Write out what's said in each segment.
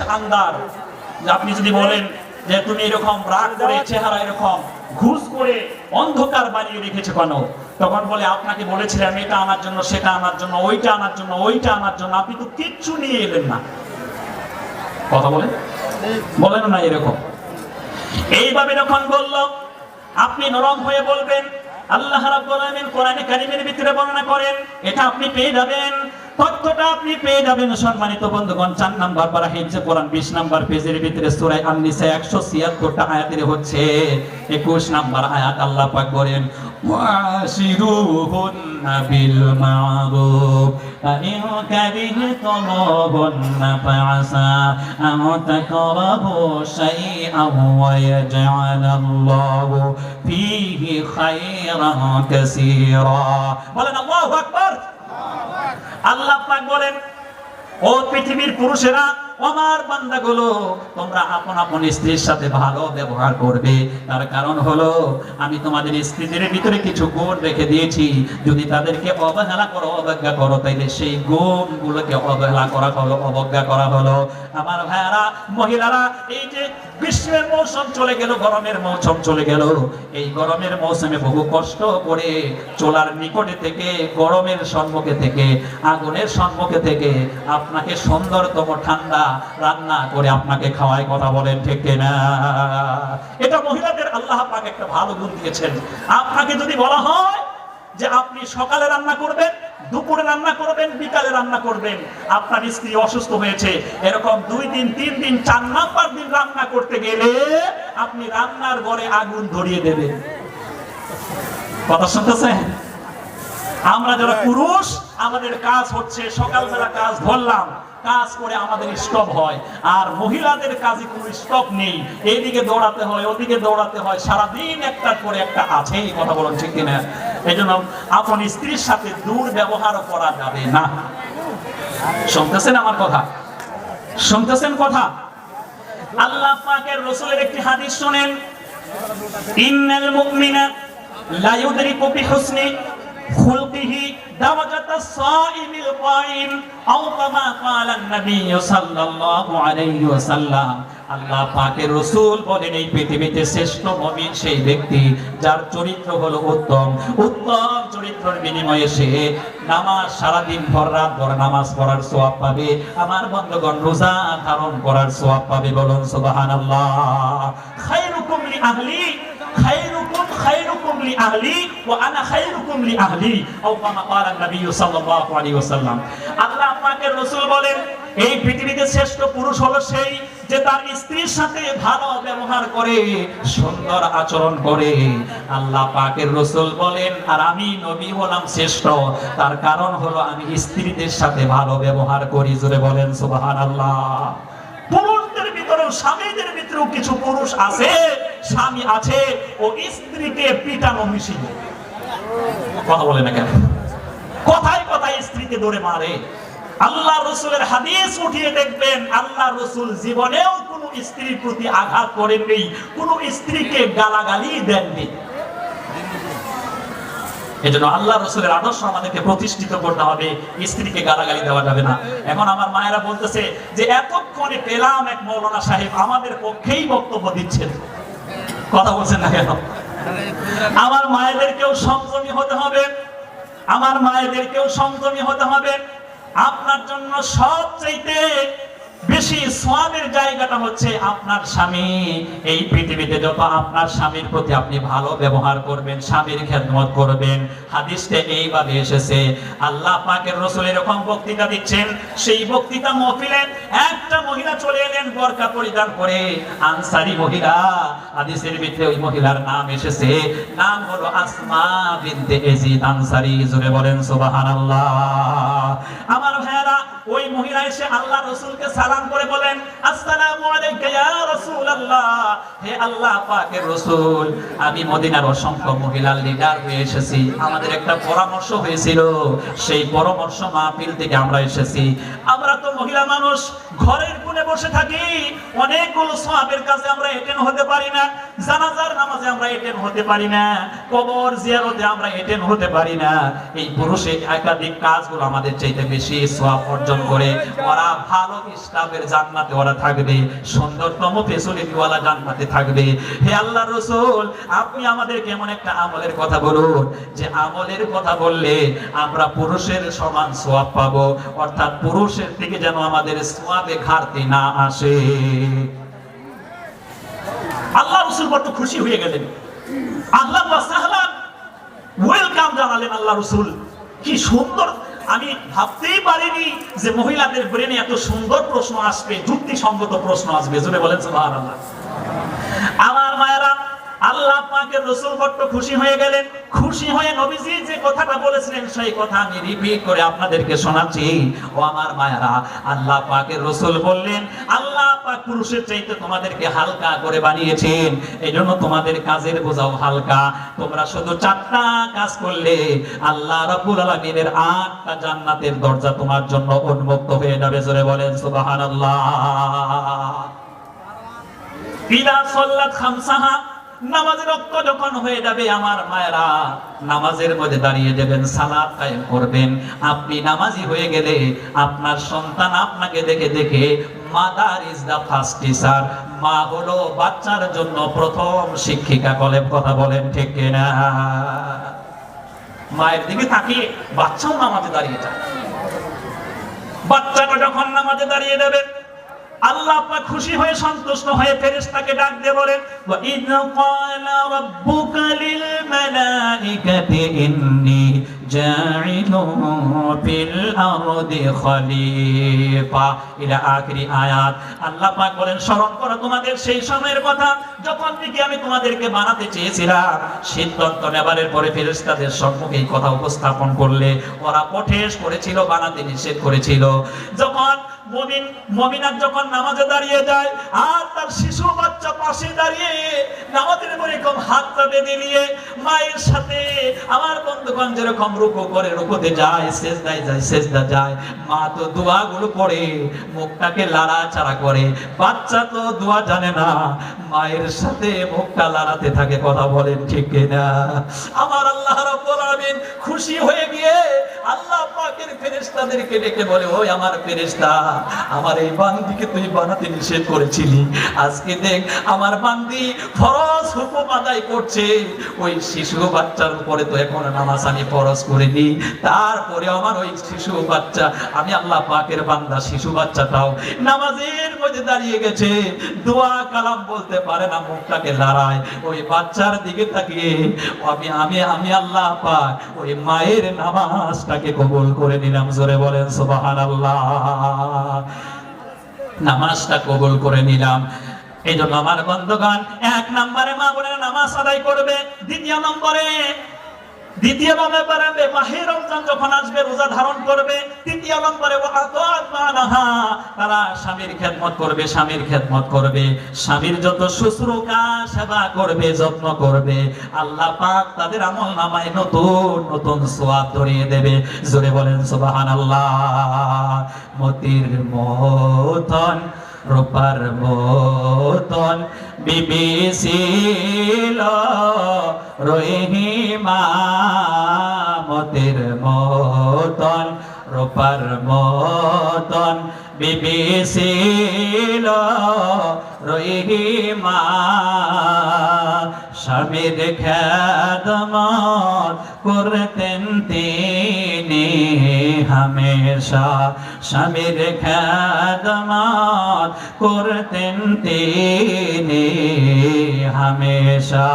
শানদার আপনি যদি বলেন যে তুমি এরকম রাগ করে চেহারা এরকম ঘুষ করে অন্ধকার বানিয়ে রেখেছো কেন? তখন বলে, আপনাকে বলেছিলাম এটা আনার জন্য, সেটা আনার জন্য, ওইটা আনার জন্য, ওইটা আনার জন্য, আপনি তো কিচ্ছু নিয়ে এলেন না। কথা বলে? বলেন না এরকম। এইভাবে যখন বলল, আপনি নরম হয়ে বলবেন, আল্লাহ রাব্বুল আলামিন কোরআনে কারীমের ভিতরে বর্ণনা করেন, এটা আপনি পেয়ে যাবেন। তথ্যটা আপনি পেয়ে যাবেন সম্মানিত বন্ধুগণ চার নাম্বার পারা হিজে কোরআন 20 নাম্বার পেজের ভিতরে সূরা আন-নিসা 176টা আয়াতের হচ্ছে 21 নাম্বার আয়াত আল্লাহ পাক বলেন ওয়াশিরুহুন্না বিল মা'রুফ فإن كرهتموهن فعسى أن تكرهوا شيئا ويجعل الله فيه خيرا كثيرا বলেন আল্লাহু আকবার আল্লাহ পাক বলেন ও পৃথিবীর পুরুষেরা আমার বান্দাগুলো, তোমরা আপন আপন স্ত্রীর সাথে ভালো ব্যবহার করবে। তার কারণ হলো, আমি তোমাদের স্ত্রীদের ভিতরে কিছু গুণ রেখে দিয়েছি। যদি তাদেরকে অবহেলা করো, অবজ্ঞা করো, তাইলে সেই গুণগুলোকে অবহেলা করা হলো, অবজ্ঞা করা হলো। আমার ভাইয়ারা, মহিলারা, এই যে গ্রীষ্মের মৌসুম চলে গেল, গরমের মৌসুম চলে গেল, এই গরমের মৌসুমে বহু কষ্ট করে চোলার নিকটে থেকে, গরমের সম্মুখে থেকে, আগুনের সম্মুখে থেকে, আপনাকে সুন্দরতম ঠান্ডা রান্না করে আপনাকে খাওয়ায় কথা বলেন ঠিক না এটা মহিলাদের আল্লাহ পাক একটা ভালো গুণ দিয়েছেন। আপনাকে যদি বলা হয় যে আপনি সকালে রান্না করবেন দুপুরে রান্না করবেন বিকালে রান্না করবেন আপনার স্ত্রী অসুস্থ হয়েছে এরকম দুই দিন তিন দিন চার নাম্বার দিন রান্না করতে গেলে আপনি রান্নার ঘরে আগুন ধরিয়ে দেবেন। কথা শুনতেছেন? আমরা যারা পুরুষ আমাদের কাজ হচ্ছে সকালবেলা কাজ ধরলাম, কাজ করে আমাদের স্টপ হয়। আর মহিলাদের কাজে কোনো স্টপ নেই। এইদিকে দৌড়াতে হয়, ওদিকে দৌড়াতে হয়। সারাদিন একটার পরে একটা আছে, এই কথা বলুন ঠিক কিনা? এই জন্য আপন স্ত্রীর সাথে দূর ব্যবহার করা যাবে না। শুনতেছেন আমার কথা? শুনতেছেন কথা? আল্লাহ পাকের রসুলের একটি হাদিস শুনেন, ইন্নাল মুমিনা লা ইউদরিকু বিহুসনি খুলকিহি দাওয়াজাতাস সাইমিল কাইম আও কামা ক্বালা নবী সাল্লাল্লাহু আলাইহি ওয়াসাল্লাম। আল্লাহ পাকের রাসূল বলেন, এই পৃথিবীতে শ্রেষ্ঠ মুমিন সেই ব্যক্তি যার চরিত্র হলো উত্তম। উত্তম চরিত্রের বিনিময়ে সে নামাজ সারাদিন ভর রাত ভর নামাজ পড়ার সওয়াব পাবে। আমার বন্ধুগণ, রোজা ধারণ করার সওয়াব পাবে বলুন সুবহানাল্লাহ। খায়রুকুম লি আহলি খায়রুকুম লি আহলি ওয়া আনা খায়রুকুম লি আহলি, আও আল্লাহ পাকের রাসূল বলেন, এই পৃথিবীতে শ্রেষ্ঠ পুরুষ হলো সেই যে তার স্ত্রীর সাথে ভালো ব্যবহার করে, সুন্দর আচরণ করে। আল্লাহ পাকের রসুল বলেন, আর আমি নবী হলাম শ্রেষ্ঠ। তার কারণ হলো আমি স্ত্রীদের সাথে ভালো ব্যবহার করি। জোরে বলেন সুবাহান আল্লাহ স্বামীদের ভিতরেও কিছু পুরুষ আছে, স্বামী আছে, ও স্ত্রীকে পিটানো মিশিয়ে কথা বলে না কেন? কথায় কথায় স্ত্রীকে ধরে মারে। আল্লাহ রসুলের হাদিস উঠিয়ে দেখবেন, আল্লাহ রসুল জীবনেও কোনো স্ত্রীর প্রতি আঘাত করেননি, কোনো স্ত্রীকে গালাগালি দেননি। এজন্য আল্লাহ রসুলের আদর্শ আমাদেরকে প্রতিষ্ঠিত করতে হবে, স্ত্রীকে গালাগালি দেওয়া যাবে না। এখন আমার মায়েরা বলতেছে যে, এতক্ষণে পেলাম এক মৌলানা সাহেব আমাদের পক্ষেই বক্তব্য দিচ্ছেন। কথা বলছেন না কেন? আমার মায়েদেরকেও সংযমী হতে হবে, আমার মায়েদেরকেও সংযমী হতে হবে। আপনার জন্য সবচাইতে বেশি সোয়াবের জায়গাটা হচ্ছে আপনার স্বামী। এই পৃথিবীতে যত আপনার স্বামীর প্রতি আপনি ভালো ব্যবহার করবেন, স্বামীর খেদমত করবেন, হাদিসটা এইভাবে এসেছে। আল্লাহ পাকের রসুল এরকম বক্তৃতা দিচ্ছেন, সেই বক্তৃতা মহফিলে একটা মহিলা চলে এলেন, বরকা পরিধান করে। আনসারি মহিলা, হাদিসের ভিতরে ওই মহিলার নাম এসেছে, নাম হলো আসমা বিনতে এজিদ আনসারি। জুড়ে বলেন সুবহানাল্লাহ। আমার ভাইয়ারা, ওই মহিলা এসে আল্লাহ রসুলকে সালাম করে বলেন, আসসালামু আলাইকা ইয়া রাসূলুল্লাহ। হে আল্লাহ পাকের রসুল, আমি মদিনার অসংখ্য মহিলার লিডার হয়ে এসেছি। আমাদের একটা পরামর্শ হয়েছিল, সেই পরামর্শ মাহফিল থেকে আমরা এসেছি। আমরা তো মহিলা মানুষ, ঘরের কোণে বসে থাকি, অনেকগুলো সওয়াবের কাছে আমরা এটেন হতে পারি না, জানাজার নামাজে আমরা এটেন হতে পারি না, কবর জিয়ারতে আমরা এটেন হতে পারি না। এই পুরুষের একাধিক কাজগুলো আমাদের চাইতে বেশি সওয়াব অর্জন করে, ওরা ভালো ইসলামের জান্নাতে ওরা থাকবে, সুন্দরতম ফেসিলিটিওয়ালা জান্নাতে থাকবে। হে আল্লাহ রসুল, আপনি আমাদেরকে এমন একটা আমলের কথা বলুন, যে আমলের কথা বললে আমরা পুরুষের সমান সোয়াব পাবো, অর্থাৎ পুরুষের থেকে যেন আমাদের সোয়াবে ঘাটতি না আসে। আল্লাহ রসুল বড্ড খুশি হয়ে গেলেন। আল্লাহ ওয়েলকাম জানালেন আল্লাহ রসুল। কি সুন্দর আমি ভাবতেই পারিনি যে মহিলাদের ব্রেনে এত সুন্দর প্রশ্ন আসবে, যুক্তিসঙ্গত প্রশ্ন আসবে। জুড়ে বলেন সুবহানাল্লাহ। আল্লাহ পাকের রসুল বড্ড খুশি হয়ে গেলেন। খুশি হয়ে নবীজি যে কথাটা বলেছিলেন, সেই কথা আমি রিপিট করে আপনাদেরকে শোনাচ্ছি। ও আমার মায়েরা, আল্লাহ পাকের রসুল বললেন, আল্লাহ পাক পুরুষের চাইতে তোমাদেরকে হালকা করে বানিয়েছেন। এই জন্য তোমাদের কাজের বোঝাও হালকা। তোমরা শুধু চারটা কাজ করলে আল্লাহ রাব্বুল আলামিনের আটটা জান্নাতের দরজা তোমার জন্য উন্মুক্ত হয়ে যাবে। জোরে বলেন, সুবহানাল্লাহ। ইদা সল্লাত খামসাহা নামাজের রক্ত যখন হয়ে যাবে আমার মায়েরা, নামাজের মধ্যে দাঁড়িয়ে যাবেন, সালাত কায়েম করবেন। আপনি নামাজি হয়ে গেলে আপনার সন্তান আপনাকে দেখে দেখে, mother is the first teacher. মা হলো বাচ্চার জন্য প্রথম শিক্ষিকা। কলেব কথা বলেন, ঠিক কিনা? মায়ের দিকে তাকিয়ে বাচ্চাও নামাজে দাঁড়িয়ে যায়। বাচ্চাটা যখন নামাজে দাঁড়িয়ে যাবে আল্লাহ পাক খুশি হয়ে সন্তুষ্ট হয়ে ফেরেশতাকে ডাক দিয়ে বলেন, ওয়া ইদ ক্বালা রাব্বুকা লিল ইন্নী যখন উপস্থাপন করলে ওরা পঠেশ করেছিল, বানাতে নিষেধ করেছিল। যখন মমিন মমিনার যখন নামাজে দাঁড়িয়ে যায়, আর তার শিশু বাচ্চা পাশে দাঁড়িয়ে নামাজের পরে এরকম হাতটা বেঁধে নিয়ে মায়ের সাথে, আমার বন্ধুগণ যেরকম রুকু করে রুকুতে যায়, সেজদায় যায়, সেজদা যায়। মা তো দোয়াগুলো পড়ে, মুখটাকে লাড়াচাড়া করে। বাচ্চা তো দোয়া জানে না, মায়ের সাথে মুখটা লাড়াতে থাকে, কথা বলেন ঠিক কিনা? আমার আল্লাহ রাব্বুল আলামিন খুশি হয়ে গিয়ে আল্লাহ পাকের ফেরেশতাদেরকে ডেকে বলে, ওই আমার ফেরেশতা, আমার এই বান্দিকে তুই বানাতে নিষেধ করেছিলি। আজকে দেখ, আমার বান্দি ফরজ হুকুম আদায় করছে। ওই শিশু বাচ্চার উপরে তো এখন নামাজ আমি ফরজ করিনি। তারপরে আমার ওই শিশু বাচ্চা, আমি আল্লাহ পাকের বান্দা, শিশু বাচ্চাটাও নামাজের মধ্যে দাঁড়িয়ে গেছে। দোয়া কালাম বলতে পারে না, মুখটাকে লড়ায় ওই বাচ্চার দিকে তাকিয়ে, আমি আমি আমি আল্লাহ পাক, ওই মায়ের নামাজটাকে কবুল করে নিলাম, জোরে বলেন সুবহানাল্লাহ। নামাজটা কবুল করে নিলাম। এই জন্য আমার বন্ধগণ, এক নম্বরে মা বোনের নামাজ আদায় করবে, দ্বিতীয় নম্বরে দ্বিতীয় ব্যাপারে মাহে রমজান যখন আসবে, রোজা ধারণ করবে, তৃতীয় মানাহা, তারা স্বামীর খেদমত করবে, স্বামীর খেদমত করবে। স্বামীর যত শুশ্রূষা সেবা করবে, যত্ন করবে। আল্লাহ পাক তাদের আমল নামায় নতুন নতুন সোয়াব ধরিয়ে দেবে। জোরে বলেন, সুবহানাল্লাহ। মতির মতন রূপার মতন বিবিশিল রহিমা মতির মতন রূপার মতন বিবিশিল রহিমা স্বামীর খ্যাদমত করতেন তিনি। হামেশা স্বামীর খ্যাদমত করতেন তিনি হমেশা।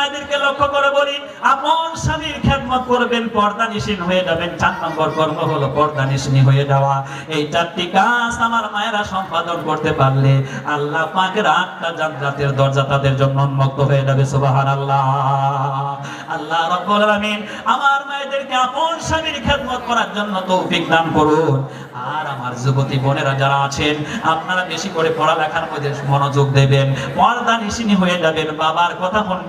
মায়েদেরকে লক্ষ্য করে বলি, আপন স্বামীর খেদমত করবেন পর্দা নিশীন হয়ে যাবেন। চার নম্বর কর্ম হলো পর্দা নিশিনী হয়ে যাওয়া। এই চারটি কাজ আমার মায়েরা সম্পাদন করতে পারলে আল্লাহ পাকের আটটা জান্নাতের দরজা তাদের জন্য উন্মুক্ত হয়ে যাবে, সুবহানাল্লাহ। আল্লাহ রাব্বুল আলামিন আমার মায়েদেরকে আপন স্বামীর খেদমত করার জন্য তৌফিক দান করুন। আর আমার যুবতী বোনেরা যারা আছেন, আপনারা বেশি করে পড়ালেখার মধ্যে মনোযোগ দেবেন পর্দা নিশিনী হয়ে যাবেন। বাবার কথা হন-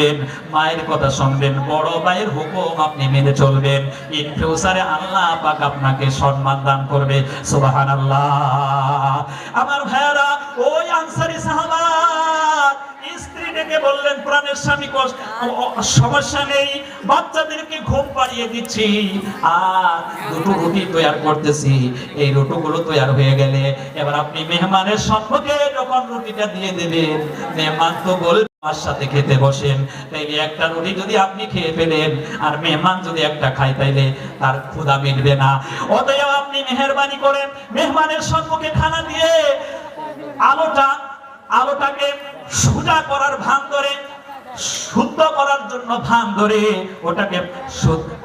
শুনবেন, মায়ের কথা শুনবেন, বড় ভাইয়ের হুকুম আপনি মেনে চলবেন। ইন ফিউচারে আল্লাহ পাক আপনাকে সম্মান দান করবে। সুবহানাল্লাহ। আমার ভাইয়েরা, ওই আনসারী সাহাবা বললেন, প্রাণের স্বামী সমস্যা নেই, বাচ্চাদেরকে ঘুম পাড়িয়ে দিচ্ছি। দুটো রুটি করতেছি, এই হয়ে গেলে এবার আপনি মেহমানের দিয়ে দেবেন, মেহমান তো সাথে খেতে বসেন। তাইলে একটা রুটি যদি আপনি খেয়ে ফেলেন, আর মেহমান যদি একটা খায়, তাইলে তার ক্ষুদা মিটবে না। অতএব আপনি মেহরবানি করেন, মেহমানের সম্মুখে খানা দিয়ে আলোটা, আলোটাকে সোজা করার ভান ধরে শুদ্ধ করার জন্য ভান ধরে ওটাকে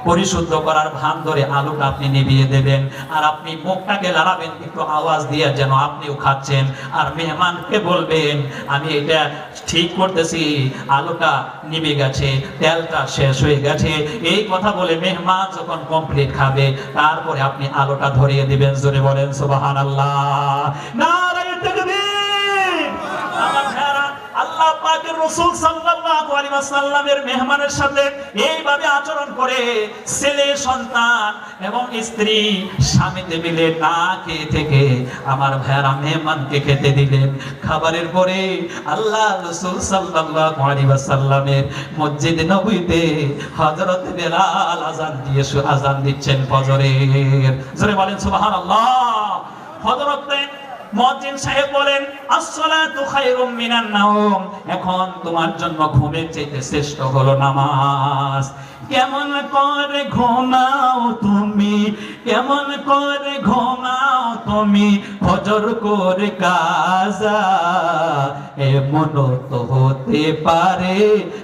পরিশুদ্ধ করার ভান ধরে আলুটা আপনি নিভিয়ে দেবেন। আর আপনি মুখটাকে লড়াবেন, একটু আওয়াজ দিয়ে যেন আপনিও খাচ্ছেন। আর মেহমানকে বলবেন, আমি এটা ঠিক করতেছি, আলুটা নিভে গেছে, তেলটা শেষ হয়ে গেছে। এই কথা বলে মেহমান যখন কমপ্লিট খাবে, তারপরে আপনি আলোটা ধরিয়ে দিবেন। জোরে বলেন সুবাহান আল্লাহ তাকবীর! আমার আল্লাহ পাকের রাসূল সাল্লাল্লাহু আলাইহি ওয়াসাল্লামের মেহমানের সাথে এইভাবে আচরণ করে, ছেলে, সন্তান এবং স্ত্রী স্বামীতে মিলে না খেয়ে থেকে আমার মেহমানকে খেতে দিলেন। খাবারের পরে আল্লাহ রাসূল সাল্লাল্লাহু আলাইহি ওয়াসাল্লামের মসজিদ নববীতে হযরত বেলাল আযান দিয়ে আযান দিচ্ছেন ফজরের। জোরে বলেন সুবহানাল্লাহ। হযরতে মুয়াজ্জিন সাহেব বলেন, আসসালাতু খায়রুম মিনান নাওম। এখন তোমার জন্য ঘুমের চাইতে শ্রেষ্ঠ হলো নামাজ। কেমন করে ঘুমাও তুমি? কেমন করে ঘুমাও তুমি? হজর করে কাজা এমন তো হতে পারে।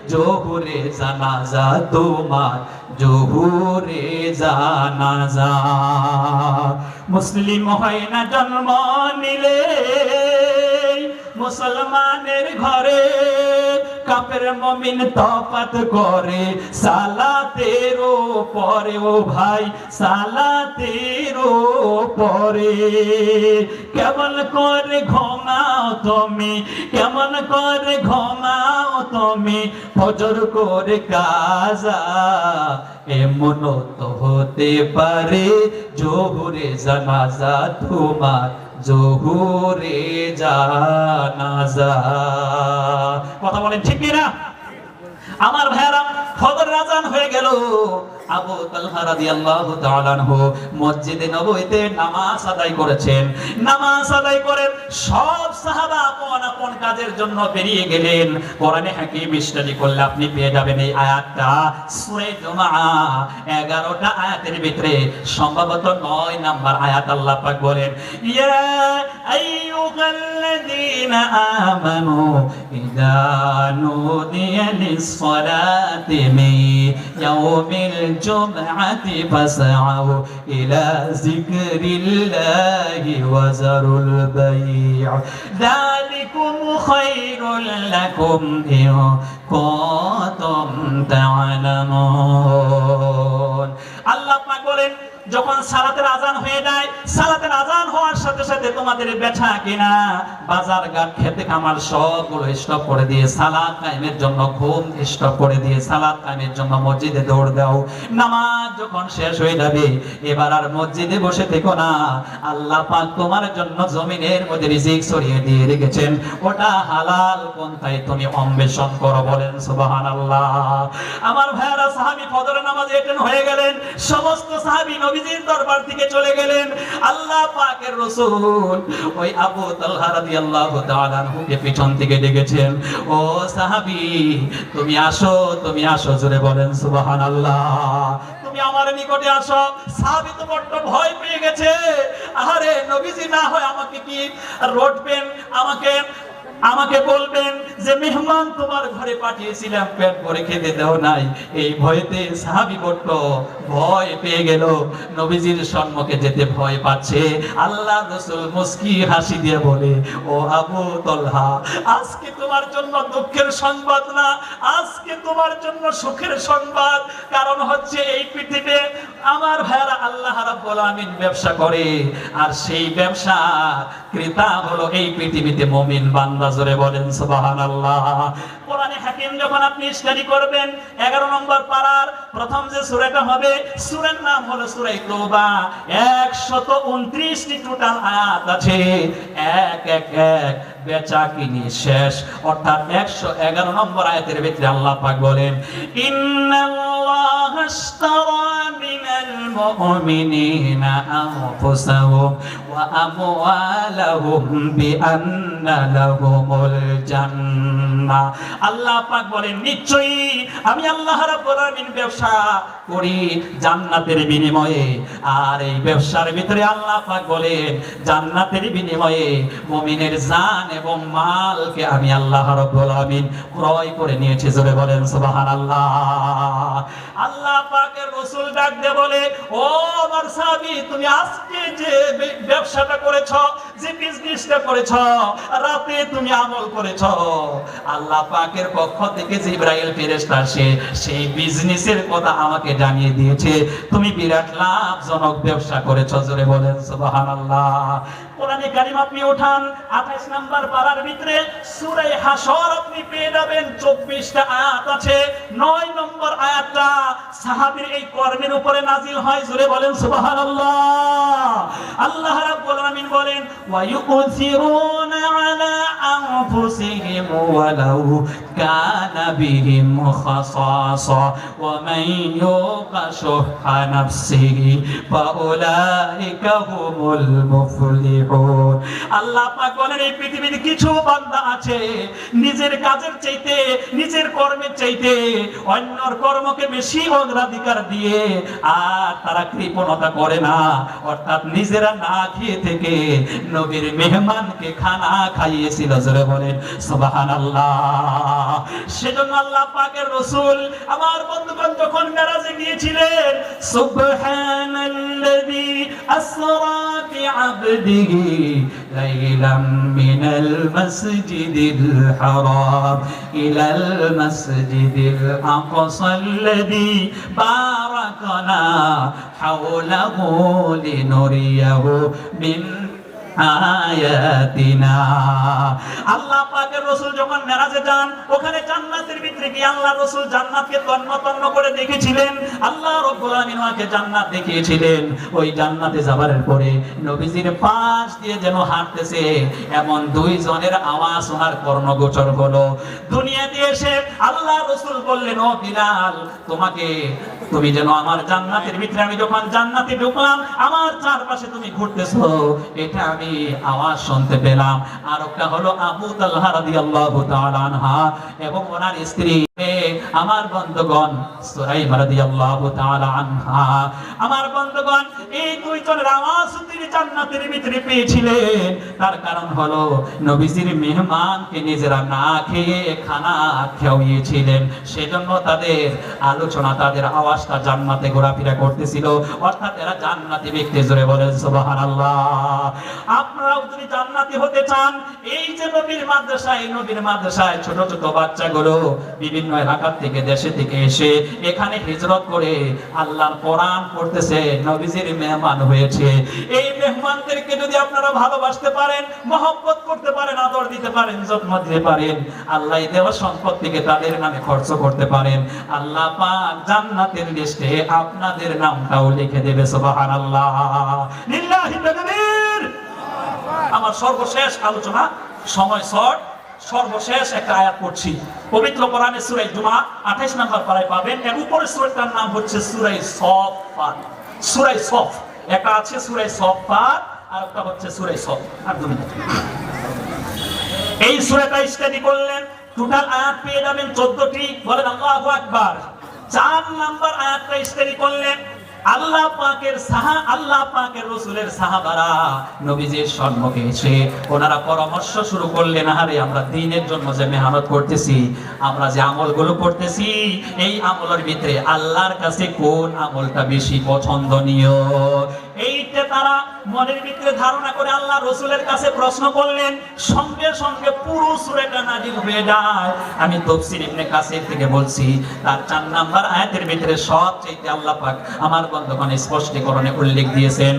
জোহরে জানাজা তোমার, জোহরে জানাজা। মুসলিম হয় না জন্ম নিলে, মুসলমানের ঘরে কাপের মমিন তফাত করে। সালাতের পরে ও ভাই, সালাতের পরে কেমন করে ঘুমাও তুমি, কেমন করে ঘুমাও তুমি, ফজর করে কাজা এমন তো হতে পারে, জোহরে জানাজা তোমার জোহরে জানাজা। কথা বলেন ঠিক না আমার ভাইরা ফজর রাজান হয়ে গেল। আবু তালহা রাদিয়াল্লাহু তাআলা আনহু মসজিদে নববীতে নামাজ আদায় করেছেন। নামাজ আদায় করে সব সাহাবা আপন আপন কাজের জন্য বেরিয়ে গেলেন। কোরআনে হাকিম স্টাডি করলে আপনি পেয়ে যাবেন এই আয়াতটা। সূরা জুমআ 11টা আয়াতের ভিতরে সম্ভবত 9 নাম্বার আয়াত আল্লাহ পাক বলেন, ইয়া আইয়ুহাল্লাযীনা আমানু ইযা নুদিয়া লিস-সালাতি মিন ইয়াউমিল الجمعة فسعوا إلى ذكر الله وزروا البيع. ذلكم خير لكم إن كنتم تعلمون. যখন সালাতের আজান হয়ে যায়, সালাতের আজান হওয়ার সাথে সাথে তোমাদের বেচা কিনা, বাজার ঘাট খেতে খামার সবগুলো স্টপ করে দিয়ে সালাত কায়েমের জন্য ঘুম স্টপ করে দিয়ে সালাত কায়েমের জন্য মসজিদে দৌড় দাও। নামাজ যখন শেষ হয়ে যাবে, এবার আর মসজিদে বসে থেকো না। আল্লাহ পাক তোমার জন্য জমিনের মধ্যে রিজিক ছড়িয়ে দিয়ে রেখেছেন। ওটা হালাল পন্থায় তুমি অন্বেষণ করো বলেন সুবহানাল্লাহ। আমার ভাইয়ারা, সাহাবী ফজরের নামাজে এটেন হয়ে গেলেন। সমস্ত সাহাবী নবীজির দরবার থেকে চলে গেলেন। আল্লাহ পাকের রাসূল ওই আবু তালহা রাদিয়াল্লাহু তাআলা আনহুকে পিছন থেকে ডেকেছেন। ও সাহাবী, তুমি আসো তুমি আসো, জোরে বলেন, সুবহানাল্লাহ। তুমি আমার নিকটে আসো। সাহাবী তো বড্ড ভয় পেয়ে গেছে। আরে নবীজি না হয় আমাকে কি রটবেন আমাকে আমাকে বলবেন যে, মেহমান তোমার ঘরে পাঠিয়েছিলাম, পেট ভরে খেতে দাও নাই। এই ভয়েতে সাহাবি বট্ট ভয় পেয়ে গেল। নবীজির সম্মুখে যেতে ভয় পাচ্ছে। আল্লাহ রসুল মুস্কি হাসি দিয়ে বলে, ও আবু তলহা, আজকে তোমার জন্য দুঃখের সংবাদ না? আজকে তোমার জন্য সুখের সংবাদ। কারণ হচ্ছে এই পৃথিবীতে আমার ভাইয়ারা আল্লাহ রাব্বুল আমিন ব্যবসা করে। আর সেই ব্যবসা ক্রেতা হলো এই পৃথিবীতে মুমিন বান্দা জোরে বলেন সুবহানাল্লাহ। কোরআনে হাকিম যখন আপনি স্টাডি করবেন 11 নম্বর পারার প্রথম যে সূরাটা হবে, সূরার নাম হলো সূরা তওবা। 129টি টোটাল আয়াত আছে। এক এক এক, বেচা কিনি শেষ। অর্থাৎ একশো এগারো নম্বর আয়াতের ভিতরে আল্লাহ পাক বলেন, ইন্নাল্লাহ আশতারা মিনাল মুমিনিনা আনফুসাহুম ওয়া আল্লাহ পাক বলেন, নিশ্চয়ই আমি আল্লাহ রাব্বুল আলামিন ব্যবসা করি জান্নাতের বিনিময়ে। আর এই ব্যবসার ভিতরে আল্লাহ পাক বলেন, জান্নাতের বিনিময়ে মুমিনের জান এবং মালকে আমি আল্লাহ রাব্বুল আলামিন ক্রয় করে নিয়েছি। জোরে বলেন, সুবহানাল্লাহ। আল্লাহ পাকের রাসূল ডাক দিয়ে বলে, ও আমার সাহাবী, তুমি আজকে যে ব্যবসাটা করেছ, যে বিজনেসটা করেছ, রাতে তুমি আমল করেছ। আল্লাহ পাকের পক্ষ থেকে যে জিব্রাইল ফেরেশতা আসে সেই বিজনেসের কথা আমাকে জানিয়ে দিয়েছে। তুমি বিরাট লাভজনক ব্যবসা করেছ, জোরে বলেন, সুবহানাল্লাহ। কোরআনে কারিম আপনি উঠান 28 নাম্বার পারার ভিতরে সূরা হাসর আপনি পেয়ে যাবেন। 24টা আয়াত আছে 9 নম্বর আয়াতটা সাহাবীর এই কর্মের উপরে নাজিল হয়, জোরে বলেন সুবহানাল্লাহ। আল্লাহ রাব্বুল আলামিন বলেন, ওয়া আলা আনফুসিহিম ওয়ালাউ বিহিম খাসাসা ওয়া মান ইউকা শুহা নাফসিহি ফাউলাইকা হুমুল মুফলিহুন আল্লাহ পাক বলেন, এই পৃথিবীতে কিছু বান্দা আছে নিজের কাজের চাইতে, নিজের কর্মের চাইতে, অন্যর কর্মকে বেশি অগ্রাধিকার দিয়ে আর তারা কৃপণতা করে না। অর্থাৎ নিজেরা না খেয়ে থেকে নবীর মেহমানকে খানা খাইয়েছিল, জোরে বলেন, সুবহানাল্লাহ। সেজন্য আল্লাহ পাকের রসুল আমার বন্ধুগণ যখন মেরাজে গিয়েছিলেন, সুবহানাল্লাযী আসরা বিআবদিহি লাইলাম মিনাল মাসজিদিল হারাম, ইলাল মাসজিদিল বারাকানা হাওলাহু লিনুরিয়াহু মিন এমন দুই জনের আওয়াজ ওনার কর্ণগোচর হলো। দুনিয়াতে এসে আল্লাহ রসুল বললেন, ও বিলাল, তোমাকে তুমি যেন আমার জান্নাতের ভিতরে, আমি যখন জান্নাতে ঢুকলাম, আমার চারপাশে তুমি ঘুরতেছো। এটা আমি আওয়াজ শুনতে পেলাম। আর একটা হলো আবু তালহা রাদিয়াল্লাহু তাআলা আনহা এবং ওনার স্ত্রী আমার বন্ধুগণ সুরাইমা রাদিয়াল্লাহু তাআলা আনহা, আমার বন্ধুগণ, এই দুই জনের আওয়াজ জান্নাতের ভিতরে পেয়েছিলেন। তার কারণ হলো, নবীজির মেহমানকে নিজেরা না খেয়ে খানা খাওয়িয়েছিলেন। সেজন্য তাদের আলোচনা, তাদের আওয়াজটা জান্নাতে ঘোরাফেরা করতেছিল। অর্থাৎ এরা জান্নাতি ব্যক্তি, জোরে বলেন সুবহানাল্লাহ। আপনারাও যদি জান্নাতি হতে চান, এই যে নবীর মাদ্রাসায় নবীর মাদ্রাসায় ছোট ছোট বাচ্চাগুলো বিভিন্ন এলাকা থেকে, দেশে থেকে এসে এখানে হিজরত করে আল্লাহর কোরআন পড়তেছে, নবীজির মেহমান হয়েছে। এই মেহমানদেরকে যদি আপনারা ভালোবাসতে পারেন, মহব্বত করতে পারেন, আদর দিতে পারেন, যত্ন দিতে পারেন, আল্লাহ দেওয়া সম্পদ থেকে তাদের নামে খরচ করতে পারেন। আল্লাহ পাক জান্নাতের লিস্টে আপনাদের নামটাও লিখে দেবে, সুবহানাল্লাহ। লিল্লাহি তাকবীর! আমার সর্বশেষ আলোচনা, সময় শর্ট। সর্বশেষ একটা আয়াত পড়ছি। পবিত্র কোরআনে সূরা জুমা 28 নম্বর পারায় পাবেন, এর উপরে সূরাটার নাম হচ্ছে সূরা সফাত সুরাই সফ একটা আছে সূরা সফাত আর একটা হচ্ছে সূরা সফ আর দুই মিনিট। এই সূরাটা স্টাডি করলেন টোটাল আয়াত পেয়ে যাবেন 14টি বলেন আল্লাহু আকবার। চার নাম্বার আয়াতটা স্টাডি করলেন আল্লাহ পাকের সাহা, আল্লাহ পাকের রসুলের সাহাবারা নবীজির সম্মুখে এসে ওনারা পরামর্শ শুরু করলেন আরে আমরা দিনের জন্য যে মেহনত করতেছি, আমরা যে আমলগুলো করতেছি, এই আমলের ভিতরে আল্লাহর কাছে কোন আমলটা বেশি পছন্দনীয়? এইটা তারা মনের ভিতরে ধারণা করে আল্লাহ রসুলের কাছে প্রশ্ন করলেন, সঙ্গে সঙ্গে পুরো সুরেটা নাজিল হয়ে যায়। আমি তফসির ইবনে কাসির থেকে বলছি, তার চার নাম্বার আয়াতের ভিতরে সব চাইতে আল্লাহ পাক আমার বন্ধগণ স্পষ্টীকরণে উল্লেখ দিয়েছেন,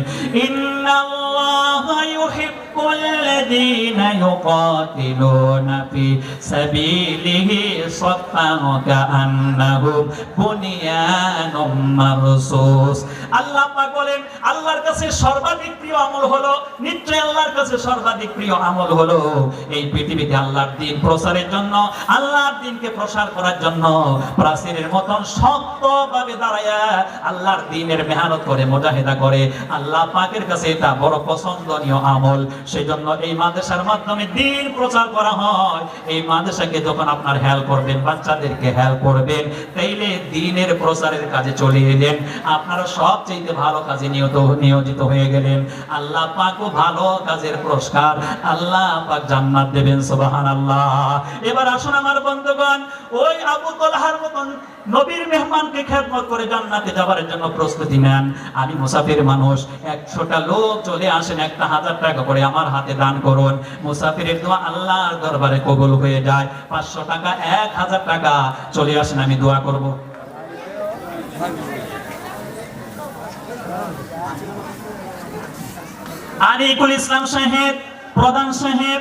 ইন্নাল্লাহা ইউহিব্বুল্লাযীনা يقاتلون في سبيله صفا كأنهم بنيان مرصوص। আল্লাহ পাক বলেন, আল্লাহর কাছে সর্বাধিক প্রিয় আমল হলো নিশ্চয় আল্লাহর কাছে সর্বাধিক প্রিয় আমল হলো এই পৃথিবীতে আল্লাহর দিন প্রচারের জন্য, আল্লাহর দিনকে প্রসার করার জন্য। মতন শক্তভাবে আল্লাহর দিনের মেহনত করে, মুজাহিদা করে। আল্লাহ পাকের কাছে এটা বড় পছন্দনীয় আমল। সেই জন্য এই মাদ্রাসার মাধ্যমে দিন প্রচার করা হয়। এই মাদ্রাসাকে যখন আপনার হেল্প করবেন, বাচ্চাদেরকে হেল্প করবেন, তাইলে দিনের প্রচারের কাজে চলে এলেন। আপনারা সবচেয়ে ভালো কাজে নিয়ত নিয়োজিত হয়ে গেলেন। আল্লাহ পাকও ভালো কাজের পুরস্কার আল্লাহ পাক জান্নাত দেবেন, সুবহানাল্লাহ। এবার আসুন আমার বন্ধুগণ, ওই আবু তলহার মতন নবীর মেহমানকে খেদমত করে জান্নাতে যাবার জন্য প্রস্তুতি নেন। আমি মুসাফির মানুষ, একশোটা লোক চলে আসেন, একটা হাজার টাকা করে আমার হাতে দান করুন। মুসাফিরের দোয়া আল্লাহর দরবারে কবুল হয়ে যায়। পাঁচশো টাকা, এক হাজার টাকা, চলে আসেন, আমি দোয়া করব। আরিকুল ইসলাম সাহেব প্রধান সাহেব